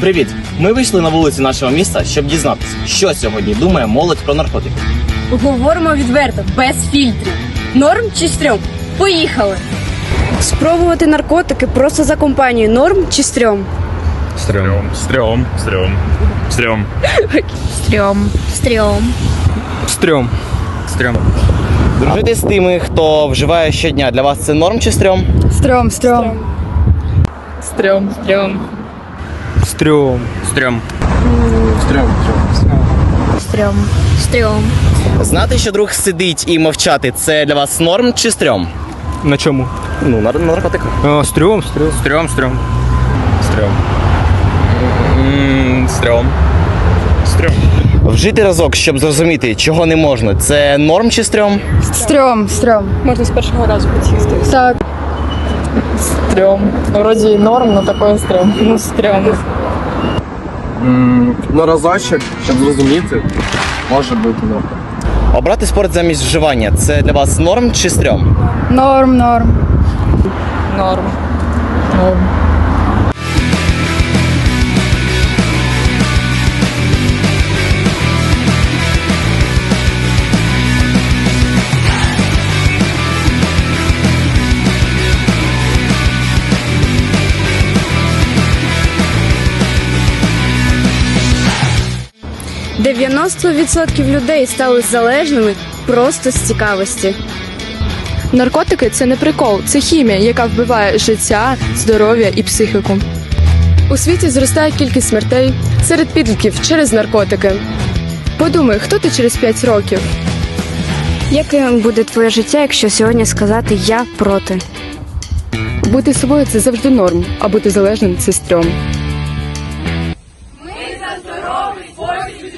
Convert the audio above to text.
Привіт! Ми вийшли на вулиці нашого міста, щоб дізнатися, що сьогодні думає молодь про наркотики. Говоримо відверто, без фільтрів. Норм чи стрьом? Поїхали! Спробувати наркотики просто за компанію норм чи стрьом? Стрьом. Стрьом. Стрьом. Стрьом. Стрьом. Стрьом. Стрьом. Стрьом. Дружити з тими, хто вживає щодня, для вас це норм чи стрьом? Стрьом, стрьом. Стрьом. Стрьом. Стрьом. Стрьом. Стрьом. Стрьом. Знати, що друг сидить і мовчати, це для вас норм чи стрьом? На чому? Ну, на, на наркотиках. А, стрьом, стрьом. Стрьом, стрьом. Стрьом. М, Стрьом. Стрьом. Вжити разок, щоб зрозуміти, чого не можна, це норм чи стрьом? Стрьом, стрьом. Можна з першого разу підсісти. Так. Стрьом. Вроді норм, но такое стрём. Ну, стрьом. На разочок, щоб зрозуміти, може бути норм. Обрати спорт замість вживання це для вас норм чи стрьом? Норм, норм. Норм. Норм. – 90% людей стали залежними просто з цікавості. Наркотики це не прикол, це хімія, яка вбиває життя, здоров'я і психіку. У світі зростає кількість смертей серед підлітків через наркотики. Подумай, хто ти через 5 років? Яким буде твоє життя, якщо сьогодні сказати я проти? Бути собою це завжди норм, а бути залежним це стрьом. Ми за здоровий спосіб